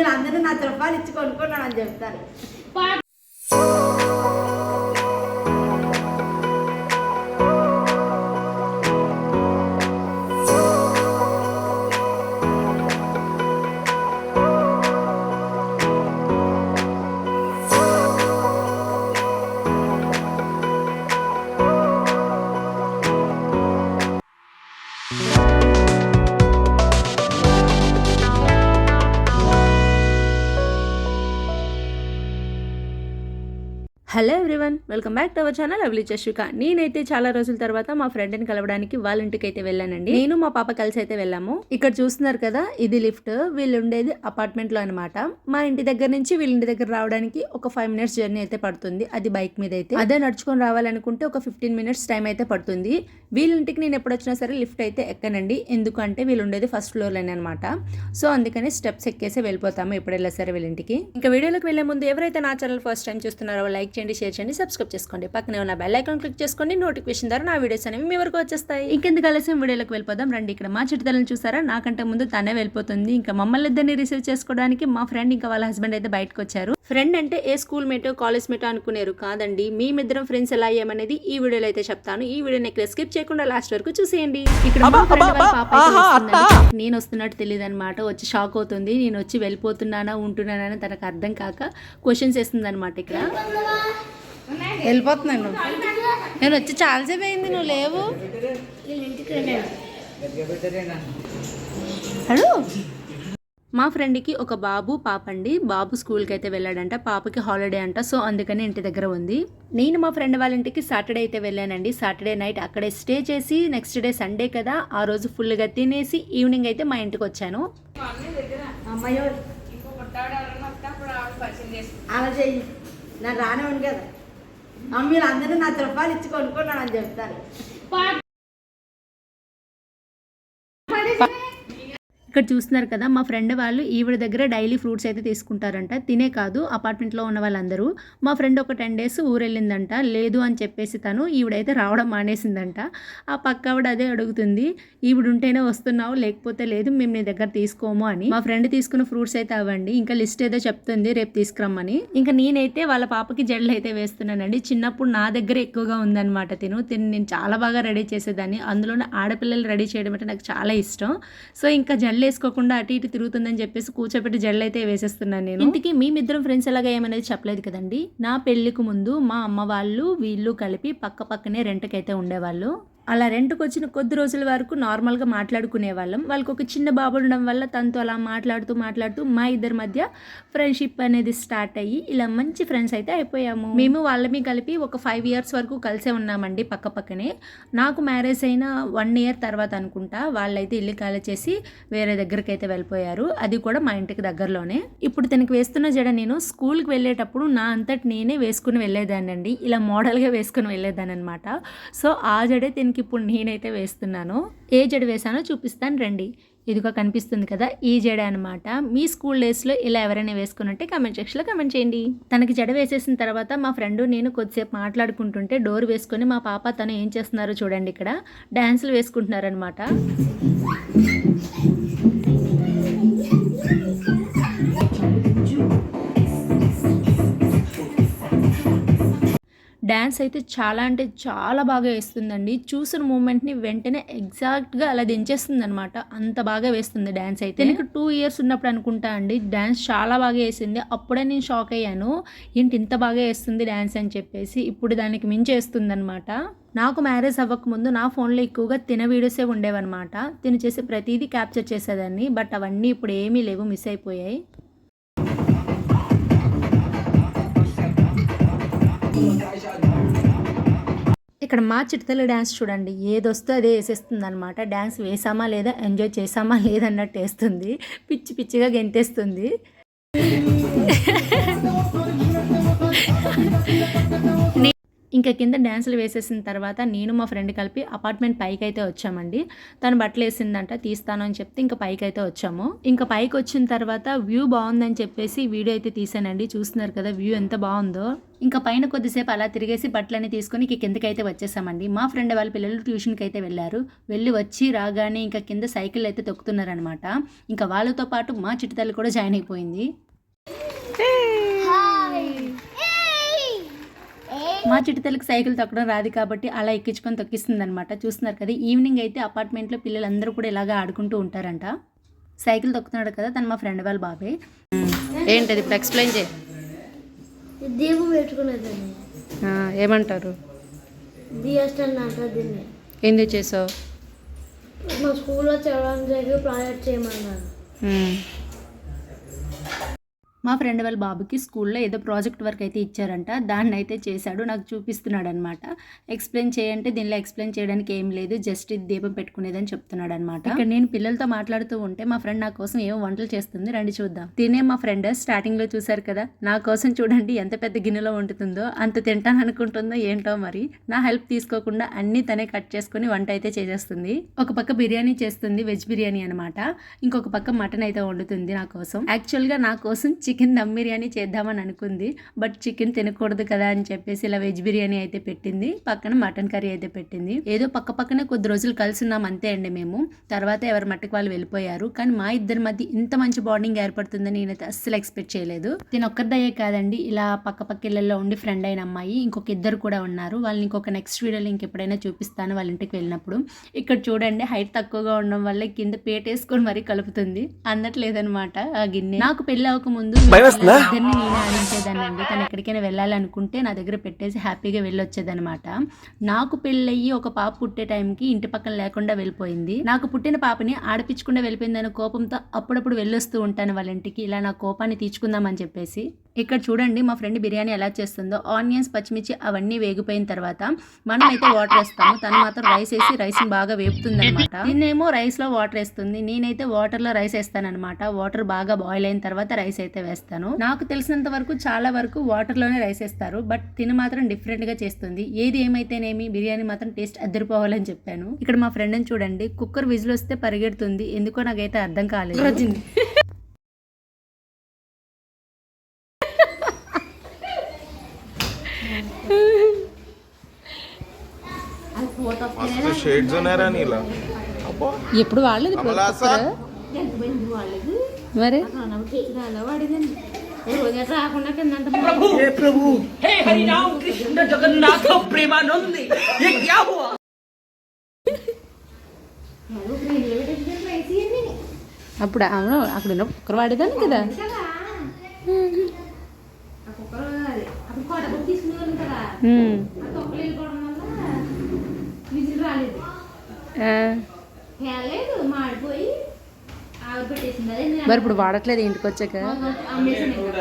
మీరు అందరూ నా రూపాయలు ఇచ్చి కొనుక్కున్నానని చెప్తారు. Hello welcome back to our channel అవ్లి చశ్విక నేనైతే చాలా రోజుల తర్వాత మా ఫ్రెండ్ని కలవడానికి వాళ్ళ ఇంటికి అయితే వెళ్ళానండి. నేను మా పాప కలిసి అయితే వెళ్ళాము. ఇక్కడ చూస్తున్నారు కదా ఇది లిఫ్ట్. వీళ్ళు ఉండేది అపార్ట్మెంట్లో అనమాట మా ఇంటి దగ్గర నుంచి వీళ్ళ ఇంటి దగ్గర రావడానికి ఒక ఫైవ్ మినిట్స్ జర్నీ అయితే పడుతుంది. అది బైక్ మీద అయితే అదే నడుచుకొని రావాలనుకుంటే ఒక ఫిఫ్టీన్ మినిట్స్ టైం అయితే పడుతుంది. వీళ్ళ ఇంటికి నేను ఎప్పుడు వచ్చినా సరే లిఫ్ట్ అయితే ఎక్కనండి. ఎందుకంటే వీళ్ళు ఉండేది ఫస్ట్ ఫ్లోర్లోనే అనమాట సో అందుకని స్టెప్స్ ఎక్కేసి వెళ్ళిపోతాము ఎప్పుడు వెళ్ళా సరే వీళ్ళ ఇంటికి. ఇంకా వీడియోలోకి వెళ్ళే ముందు ఎవరైతే నా ఛానల్ ఫస్ట్ టైం చూస్తున్నారో లైక్ చేయండి షేర్ చేయండి సబ్స్క్రైబ్ చేసుకోండి. పక్కనే ఉన్న బెల్ ఐకాన్ క్లిక్ చేసుకోండి. నోటిఫికేషన్ ద్వారా నా వీడియోస్ అనేవి మీ వరకు వచ్చేస్తాయి. ఇంకెందుకు ఆలస్యం? వీడియోలోకి వెళ్ళిపోదాం. రండి ఇక్కడ మా చిట్టుదలను చూసారా? నాకంటే ముందు తనే వెళ్ళిపోతుంది. ఇంకా మమ్మల్ని ఇద్దరిని రిసీవ్ చేసుకోవడానికి మా ఫ్రెండ్ ఇంకా వాళ్ళ హస్బెండ్ అయితే బయటకు వచ్చారు. ఫ్రెండ్ అంటే ఏ స్కూల్ మేటో కాలేజ్ మేటో అనుకునేరు కాదండి. మేమిద్దరం ఫ్రెండ్స్ ఎలా అయ్యామనేది ఈ వీడియోలో అయితే చెప్తాను. ఈ వీడియోని ఇక్కడ స్కిప్ చేయకుండా లాస్ట్ వరకు చూసేయండి. ఇక్కడ మా friend వాళ్ళ పాప. నేను వస్తున్నట్టు తెలియదు అనమాట వచ్చి షాక్ అవుతుంది. నేను వచ్చి వెళ్ళిపోతున్నానా ఉంటున్నానా అని తనకు అర్థం కాక క్వశ్చన్స్ వేస్తుంది అనమాట ఇక్కడ. వెళ్ళిపోతున్నాను నేను వచ్చి చాలాసేపు అయింది నువ్వు లేవు. హలో మా ఫ్రెండ్కి ఒక బాబు పాప అండి బాబు స్కూల్కి అయితే వెళ్ళాడంట పాపకి హాలిడే అంట సో అందుకని ఇంటి దగ్గర ఉంది. నేను మా ఫ్రెండ్ వాళ్ళ ఇంటికి సాటర్డే అయితే వెళ్ళానండి. సాటర్డే నైట్ అక్కడే స్టే చేసి నెక్స్ట్ డే సండే కదా ఆ రోజు ఫుల్గా తినేసి ఈవినింగ్ అయితే మా ఇంటికి వచ్చాను. అమ్మాయో అలా చెయ్యి. నా రానే ఉంది కదా. మీరు అందరూ నా రూపాయలు ఇచ్చి కొనుక్కున్నాను అని చెప్తారు ఇక్కడ చూస్తున్నారు కదా మా ఫ్రెండ్ వాళ్ళు ఈవిడ దగ్గర డైలీ ఫ్రూట్స్ అయితే తీసుకుంటారంట. తినే కాదు అపార్ట్మెంట్లో ఉన్న వాళ్ళందరూ. మా ఫ్రెండ్ ఒక టెన్ డేస్ ఊరెళ్ళిందంట. లేదు అని చెప్పేసి తను ఈవిడైతే రావడం మానేసిందంట. ఆ పక్క ఆవిడ అదే అడుగుతుంది ఈవిడ ఉంటేనే వస్తున్నావు లేకపోతే లేదు మేము నీ దగ్గర తీసుకోము అని. మా ఫ్రెండ్ తీసుకున్న ఫ్రూట్స్ అయితే అవ్వండి. ఇంకా లిస్ట్ ఏదో చెప్తుంది రేపు తీసుకురమ్మని. ఇంకా నేనైతే వాళ్ళ పాపకి జడలు అయితే వేస్తున్నానండి. చిన్నప్పుడు నా దగ్గర ఎక్కువగా ఉందన్నమాట తిను. తిని నేను చాలా బాగా రెడీ చేసేదాన్ని. అందులోనే ఆడపిల్లలు రెడీ చేయడం అంటే నాకు చాలా ఇష్టం. సో ఇంకా జడలు వేసుకోకుండా అటు ఇటు తిరుగుతుందని చెప్పేసి కూర్చోబెట్టి జల్లైతే వేసేస్తున్నాను నేను. ఇంటికి మేమిద్దరం ఫ్రెండ్స్ ఎలాగా ఏమనేది చెప్పలేదు కదండి? నా పెళ్ళికి ముందు మా అమ్మ వాళ్ళు వీళ్ళు కలిపి పక్క పక్కనే రెంట్కైతే ఉండేవాళ్ళు. అలా రెంట్కి వచ్చిన కొద్ది రోజుల వరకు నార్మల్గా మాట్లాడుకునే వాళ్ళం వాళ్ళకి ఒక చిన్న బాబు ఉండడం వల్ల తనతో అలా మాట్లాడుతూ మాట్లాడుతూ మా ఇద్దరి మధ్య ఫ్రెండ్షిప్ అనేది స్టార్ట్ అయ్యి ఇలా మంచి ఫ్రెండ్స్ అయితే అయిపోయాము. మేము వాళ్ళమి కలిపి ఒక ఫైవ్ ఇయర్స్ వరకు కలిసే ఉన్నామండి పక్క పక్కనే. నాకు మ్యారేజ్ అయిన వన్ ఇయర్ తర్వాత అనుకుంటా వాళ్ళైతే ఇల్లు ఖాళీ చేసి వేరే దగ్గరికి అయితే వెళ్ళిపోయారు. అది కూడా మా ఇంటికి దగ్గరలోనే. ఇప్పుడు తనకి వేస్తున్న జడ నేను స్కూల్కి వెళ్ళేటప్పుడు నా అంతటి నేనే వేసుకుని వెళ్ళేదాన్ని అండి ఇలా మోడల్గా వేసుకుని వెళ్ళేదాన్ని అనమాట సో ఆ జడే దీనికి ఇప్పుడు నేనైతే వేస్తున్నాను. ఏ జడ వేసానో చూపిస్తాను రండి. ఇదిగో కనిపిస్తుంది కదా ఈ జడ అనమాట మీ స్కూల్ డేస్లో ఇలా ఎవరైనా వేసుకుని ఉంటే కమెంట్ సెక్షన్లో కమెంట్ చేయండి. తనకి జడ వేసేసిన తర్వాత మా ఫ్రెండ్ నేను కొద్దిసేపు మాట్లాడుకుంటుంటే డోర్ వేసుకొని మా పాప తను ఏం చేస్తున్నారో చూడండి ఇక్కడ. డ్యాన్సులు వేసుకుంటున్నారనమాట డ్యాన్స్ అయితే చాలా అంటే చాలా బాగా వేస్తుందండి. చూసిన మూమెంట్ని వెంటనే ఎగ్జాక్ట్గా అలా దించేస్తుంది అనమాట అంత బాగా వేస్తుంది డ్యాన్స్ అయితే. నేను టూ ఇయర్స్ ఉన్నప్పుడు అనుకుంటా అండి డ్యాన్స్ చాలా బాగా వేసింది. అప్పుడే నేను షాక్ అయ్యాను. ఏంటి ఇంత బాగా వేస్తుంది డ్యాన్స్ అని చెప్పేసి. ఇప్పుడు దానికి మించి వేస్తుంది అనమాట నాకు మ్యారేజ్ అవ్వకముందు నా ఫోన్లో ఎక్కువగా తిన వీడియోసే ఉండేవన్నమాట. తిని చేసే ప్రతిదీ క్యాప్చర్ చేసేదాన్ని. బట్ అవన్నీ ఇప్పుడు ఏమీ లేవు మిస్ అయిపోయాయి. ఇక్కడ మా చిట్టతల్లి డ్యాన్స్ చూడండి ఏదొస్తే అదే వేసేస్తుంది అనమాట డ్యాన్స్ వేసామా లేదా ఎంజాయ్ చేసామా లేదన్నట్టు వేస్తుంది. పిచ్చి పిచ్చిగా గెంతేస్తుంది. ఇంకా కింద డ్యాన్సులు వేసేసిన తర్వాత నేను మా ఫ్రెండ్ కలిపి అపార్ట్మెంట్ పైకి అయితే వచ్చామండి. తను బట్టలు వేసిందంట తీస్తాను అని చెప్తే ఇంకా పైకి అయితే వచ్చాము. ఇంకా పైకి వచ్చిన తర్వాత వ్యూ బాగుందని చెప్పేసి వీడియో అయితే తీసానండి. చూస్తున్నారు కదా వ్యూ ఎంత బాగుందో. ఇంకా పైన కొద్దిసేపు అలా తిరిగేసి బట్టలన్నీ తీసుకొని ఇక కిందకి అయితే వచ్చేసామండి. మా ఫ్రెండ్ వాళ్ళ పిల్లలు ట్యూషన్కి అయితే వెళ్ళారు. వెళ్ళి వచ్చి రాగానే ఇంకా కింద సైకిల్ అయితే తొక్కుతున్నారనమాట ఇంకా వాళ్ళతో పాటు మా చిట్టతల్లి కూడా జాయిన్ అయిపోయింది. మా చిట్టి తల్లికి సైకిల్ తొక్కడం రాదు కాబట్టి అలా ఎక్కించుకొని తొక్కిస్తుంది అనమాట చూస్తున్నారు కదా ఈవినింగ్ అయితే అపార్ట్మెంట్లో పిల్లలందరూ కూడా ఇలాగా ఆడుకుంటూ ఉంటారంట. సైకిల్ తొక్కుతున్నాడు కదా తను మా ఫ్రెండ్ వాళ్ళ బాబే. ఏంటది ఇప్పుడు ఎక్స్ప్లెయిన్ చేయి. దీపం పెట్టుకునేదాన్ని ఏమంటారు? ఎందుకు చేసావు మా స్కూల్లో చదవడానికి ప్రాజెక్ట్ చేయమన్నారు. మా ఫ్రెండ్ వాళ్ళ బాబుకి స్కూల్లో ఏదో ప్రాజెక్ట్ వర్క్ అయితే ఇచ్చారంట. దాన్ని అయితే చేశాడు. నాకు చూపిస్తున్నాడు అనమాట ఎక్స్ప్లెయిన్ చేయంటే దీనిలో ఎక్స్ప్లెయిన్ చేయడానికి ఏం లేదు. జస్ట్ ఇది దీపం పెట్టుకునేదని చెప్తున్నాడు అనమాట ఇక్కడ నేను పిల్లలతో మాట్లాడుతూ ఉంటే మా ఫ్రెండ్ నా కోసం ఏమో వంటలు చేస్తుంది. రండి చూద్దాం. తినే మా ఫ్రెండ్ స్టార్టింగ్లో చూశారు కదా. నా కోసం చూడండి ఎంత పెద్ద గిన్నెలో వండుతుందో అంత తింటాను అనుకుంటుందో ఏంటో మరి. నా హెల్ప్ తీసుకోకుండా అన్నీ తనే కట్ చేసుకుని వంట అయితే చేసేస్తుంది. ఒక పక్క బిర్యానీ చేస్తుంది వెజ్ బిర్యానీ అనమాట ఇంకొక పక్క మటన్ అయితే వండుతుంది నా కోసం. యాక్చువల్గా నా కోసం చికెన్ దమ్ బిర్యానీ చేద్దామని అనుకుంది. బట్ చికెన్ తినకూడదు కదా అని చెప్పేసి ఇలా వెజ్ బిర్యానీ అయితే పెట్టింది. పక్కన మటన్ కర్రీ అయితే పెట్టింది. ఏదో పక్క పక్కనే కొద్ది రోజులు కలిసి ఉన్నాం అంతే అండి మేము. తర్వాత ఎవరి మట్టుకు వాళ్ళు వెళ్ళిపోయారు. కానీ మా ఇద్దరి మధ్య ఇంత మంచి బాండింగ్ ఏర్పడుతుందని నేనైతే అస్సలు ఎక్స్పెక్ట్ చేయలేదు. నేను ఒక్కరిదయ్యే కాదండి. ఇలా పక్క పక్క ఇళ్ళల్లో ఉండి ఫ్రెండ్ అయిన అమ్మాయి ఇంకొక ఇద్దరు కూడా ఉన్నారు. వాళ్ళని ఇంకొక నెక్స్ట్ వీడియోలో ఇంకెప్పుడైనా చూపిస్తాను వాళ్ళ ఇంటికి వెళ్ళినప్పుడు. ఇక్కడ చూడండి హైట్ తక్కువగా ఉండడం వల్ల కింద పేటేసుకొని మరీ కలుపుతుంది. అన్నట్లేదనమాట ఆ గిన్నె. నాకు పెళ్ళి అవ్వక ముందు భయమేస్తుందా? ఇద్దరిని ఆడించేదానండి తను ఎక్కడికైనా వెళ్ళాలనుకుంటే నా దగ్గర పెట్టేసి హ్యాపీగా వెళ్ళొచ్చేదనమాట నాకు పెళ్ళయ్యి ఒక పాప పుట్టే టైంకి ఇంటి పక్కన లేకుండా వెళ్ళిపోయింది. నాకు పుట్టిన పాపని ఆడిపించకుండా వెళ్ళిపోయిందనే కోపంతో అప్పుడప్పుడు వెళ్ళొస్తూ ఉంటాను వాళ్ళ ఇంటికి. ఇలా నా కోపాన్ని తీర్చుకుందామని చెప్పేసి. ఇక్కడ చూడండి మా ఫ్రెండ్ బిర్యానీ ఎలా చేస్తుందో. ఆనియన్స్ పచ్చిమిర్చి అవన్నీ వేగిపోయిన తర్వాత మనం అయితే వాటర్ వేస్తాము. తను మాత్రం రైస్ వేసి రైస్ బాగా వేపుతుంది అనమాట నేనేమో రైస్లో వాటర్ వేస్తుంది. నేనైతే వాటర్లో రైస్ వేస్తానన్నమాట. వాటర్ బాగా బాయిల్ అయిన తర్వాత రైస్ అయితే వేస్తాను. నాకు తెలిసినంత వరకు చాలా వరకు వాటర్లోనే రైస్ వేస్తారు. బట్ తిని మాత్రం డిఫరెంట్గా చేస్తుంది. ఏది ఏమైతేనేమి బిర్యానీ మాత్రం టేస్ట్ అద్దరిపోవాలని చెప్పాను. ఇక్కడ మా ఫ్రెండ్ని చూడండి. కుక్కర్ విజిల్ వస్తే పరిగెడుతుంది. ఎందుకో నాకైతే అర్థం కాలేదు. వచ్చింది ఎప్పుడు వాళ్ళది మరి? ప్రభు! హే హరినామ కృష్ణ జగన్నాథ ప్రేమానంది అప్పుడు అవును అక్కడ ఉన్న కుక్కర్ వాడేదాన్ని కదా. రాలేదు. మాడిపోయి మరి ఇప్పుడు వాడట్లేదు ఇంటికి వచ్చాక. అమ్మేసాను ఇంకా.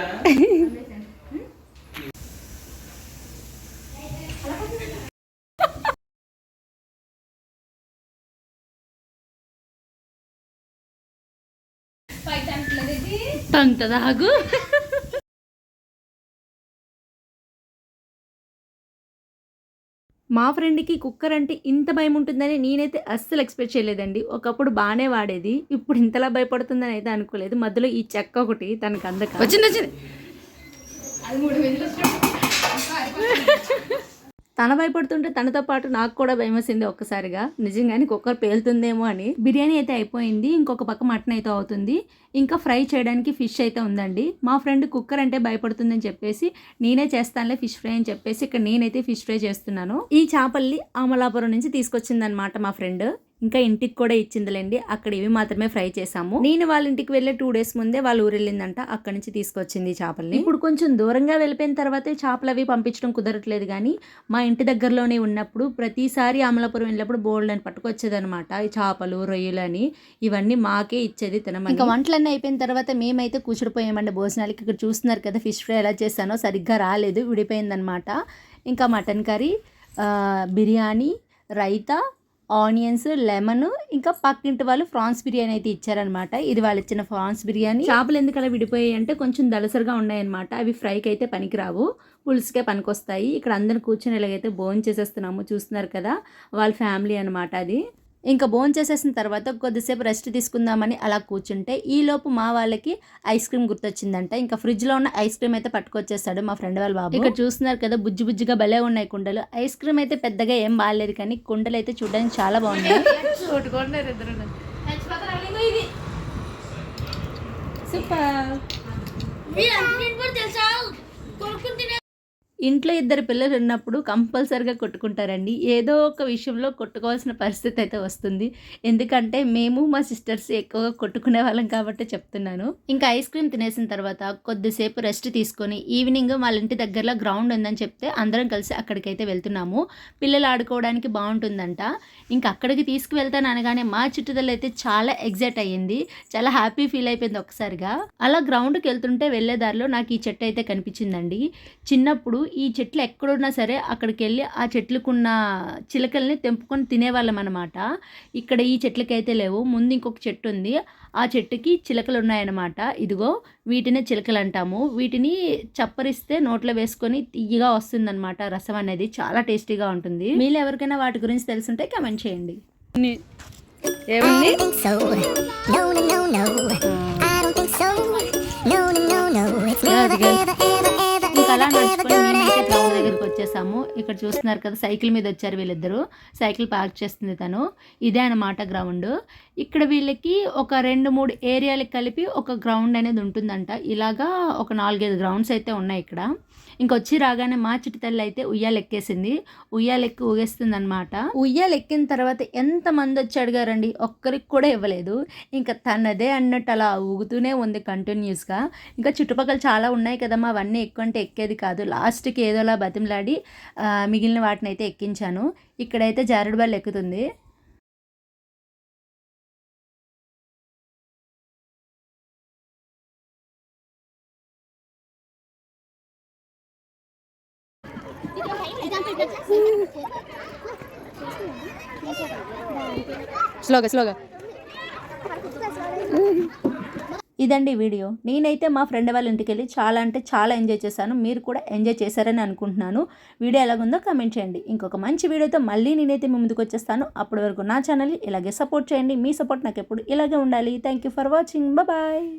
మా ఫ్రెండ్కి కుక్కర్ అంటే ఇంత భయం ఉంటుందని నేనైతే అస్సలు ఎక్స్పెక్ట్ చేయలేదండి. ఒకప్పుడు బాగానే వాడేది. ఇప్పుడు ఇంతలా భయపడుతుందని అయితే అనుకోలేదు. మధ్యలో ఈ చెక్క ఒకటి తనకు అందక వచ్చింది. వచ్చింది తన భయపడుతుంటే తనతో పాటు నాకు కూడా భయం వేసింది ఒక్కసారిగా. నిజంగానే కుక్కర్ పేలుతుందేమో అని. బిర్యానీ అయితే అయిపోయింది ఇంకొక పక్క మటన్ అయితే అవుతుంది. ఇంకా ఫ్రై చేయడానికి ఫిష్ అయితే ఉందండి. మా ఫ్రెండ్ కుక్కర్ అంటే భయపడుతుందని చెప్పేసి నేనే చేస్తానులే ఫిష్ ఫ్రై అని చెప్పేసి ఇక్కడ నేనైతే ఫిష్ ఫ్రై చేస్తున్నాను. ఈ చేపల్ని అమలాపురం నుంచి తీసుకొచ్చిందనమాట మా ఫ్రెండ్. ఇంకా ఇంటికి కూడా ఇచ్చిందిలేండి. అక్కడ ఇవి మాత్రమే ఫ్రై చేసాము నేను వాళ్ళ ఇంటికి వెళ్ళే టూ డేస్ ముందే వాళ్ళ ఊరు వెళ్ళిందంట అక్కడి నుంచి తీసుకొచ్చింది చేపల్ని. ఇప్పుడు కొంచెం దూరంగా వెళ్ళిపోయిన తర్వాతే చేపలు అవి పంపించడం కుదరట్లేదు కానీ మా ఇంటి దగ్గరలోనే ఉన్నప్పుడు ప్రతిసారి అమలాపురం వెళ్ళినప్పుడు బోల్డ్ అని పట్టుకొచ్చేదనమాట ఈ చేపలు రొయ్యలు అని. ఇవన్నీ మాకే ఇచ్చేది తినమని. ఇంకా వంటలన్నీ అయిపోయిన తర్వాత మేమైతే కూర్చుడిపోయామండి భోజనాలకి. ఇక్కడ చూస్తున్నారు కదా ఫిష్ ఫ్రై ఎలా చేశానో సరిగ్గా రాలేదు విడిపోయిందనమాట ఇంకా mutton curry biryani raita onions lemon ఇంకా పక్కింటి వాళ్ళు ఫ్రాన్స్ బిర్యానీ అయితే ఇచ్చారనమాట ఇది వాళ్ళు ఇచ్చిన ఫ్రాన్స్ బిర్యానీ. చేపలు ఎందుకు అలా విడిపోయాయి అంటే కొంచెం దలసరిగా ఉన్నాయన్నమాట. అవి ఫ్రైకి అయితే పనికిరావు. పులుసుకే పనికొస్తాయి. ఇక్కడ అందరు కూర్చొని ఇలాగైతే భోజనం చేసేస్తున్నాము. చూస్తున్నారు కదా వాళ్ళ ఫ్యామిలీ అనమాట అది. ఇంకా భోజనం చేసేసిన తర్వాత కొద్దిసేపు రెస్ట్ తీసుకుందామని అలా కూర్చుంటే ఈ లోపు మా వాళ్ళకి ఐస్ క్రీమ్ గుర్తొచ్చిందంట. ఇంకా ఫ్రిడ్జ్లో ఉన్న ఐస్ క్రీమ్ అయితే పట్టుకొచ్చేస్తాడు మా ఫ్రెండ్ వాళ్ళ బాబు. ఇక్కడ చూస్తున్నారు కదా బుజ్జి బుజ్జిగా భలే ఉన్నాయి కుండలు. ఐస్ క్రీమ్ అయితే పెద్దగా ఏం బాగాలేదు కానీ కుండలు అయితే చూడడానికి చాలా బాగున్నాయి. సూపర్. ఇంట్లో ఇద్దరు పిల్లలు ఉన్నప్పుడు కంపల్సరిగా కొట్టుకుంటారండి. ఏదో ఒక విషయంలో కొట్టుకోవాల్సిన పరిస్థితి అయితే వస్తుంది. ఎందుకంటే మేము మా సిస్టర్స్ ఎక్కువగా కొట్టుకునే వాళ్ళం కాబట్టి చెప్తున్నాను. ఇంకా ఐస్ క్రీమ్ తినేసిన తర్వాత కొద్దిసేపు రెస్ట్ తీసుకొని ఈవినింగ్ వాళ్ళ ఇంటి దగ్గరలో గ్రౌండ్ ఉందని చెప్తే అందరం కలిసి అక్కడికైతే వెళ్తున్నాము. పిల్లలు ఆడుకోవడానికి బాగుంటుందంట. ఇంకా అక్కడికి తీసుకువెళ్తాను అనగానే మా చుట్టుదల అయితే చాలా ఎగ్జైట్ అయ్యింది. చాలా హ్యాపీ ఫీల్ అయిపోయింది ఒకసారిగా. అలా గ్రౌండ్కి వెళ్తుంటే వెళ్ళే దారిలో నాకు ఈ చెట్టు అయితే కనిపించిందండి. చిన్నప్పుడు ఈ చెట్లు ఎక్కడున్నా సరే అక్కడికి వెళ్ళి ఆ చెట్లకున్న చిలకల్ని తెంపుకొని తినేవాళ్ళం అనమాట ఇక్కడ ఈ చెట్లకైతే లేవు. ముందు ఇంకొక చెట్టు ఉంది. ఆ చెట్టుకి చిలకలు ఉన్నాయన్నమాట ఇదిగో వీటినే చిలకలు అంటాము వీటిని చప్పరిస్తే నోట్లో వేసుకొని తీయగా వస్తుందన్నమాట రసం అనేది చాలా టేస్టీగా ఉంటుంది. మీరు ఎవరికైనా వాటి గురించి తెలుసుంటే కమెంట్ చేయండి. ఏముంది? Ever, ఇంకా అలా నడుచుకొని gonna గ్రౌండ్ దగ్గరికి వచ్చేసాము. ఇక్కడ చూస్తున్నారు కదా సైకిల్ మీద వచ్చారు వీళ్ళిద్దరు. సైకిల్ పార్క్ చేస్తుంది తను. ఇదే అన్నమాట గ్రౌండ్ ఇక్కడ వీళ్ళకి ఒక రెండు మూడు ఏరియాలకు కలిపి ఒక గ్రౌండ్ అనేది ఉంటుందంట. ఇలాగా ఒక నాలుగైదు గ్రౌండ్స్ అయితే ఉన్నాయి ఇక్కడ. ఇంకొచ్చి రాగానే మా చిట్టి తల్లి అయితే ఉయ్యాలు ఎక్కేసింది. ఉయ్యాలు ఎక్కి ఊగేస్తుంది అనమాట ఉయ్యాలు ఎక్కిన తర్వాత ఎంత మంది వచ్చి అడిగారండి? ఒక్కరికి కూడా ఇవ్వలేదు. ఇంకా తనదే అన్నట్టు అలా ఊగుతూనే ఉంది కంటిన్యూస్గా ఇంకా చుట్టుపక్కల చాలా ఉన్నాయి కదమ్మా అవన్నీ ఎక్కువ అంటే ఎక్కేది కాదు. లాస్ట్కి ఏదోలా బతిమలాడి మిగిలిన వాటిని అయితే ఎక్కించాను. ఇక్కడైతే జారుడు బాల్ ఎక్కుతుంది. స్లోగా స్లోగా ఇదండి వీడియో. నేనైతే మా ఫ్రెండ్ వాళ్ళ ఇంటికి వెళ్ళి చాలా అంటే చాలా ఎంజాయ్ చేశాను. మీరు కూడా ఎంజాయ్ చేశారని అనుకుంటున్నాను. వీడియో ఎలాగుందో కమెంట్ చేయండి. ఇంకొక మంచి వీడియోతో మళ్ళీ నేనైతే మీ ముందుకు వచ్చేస్తాను. అప్పటి వరకు నా ఛానల్ని ఇలాగే సపోర్ట్ చేయండి. మీ సపోర్ట్ నాకు ఎప్పుడు ఇలాగే ఉండాలి. Thank you for watching. Bye.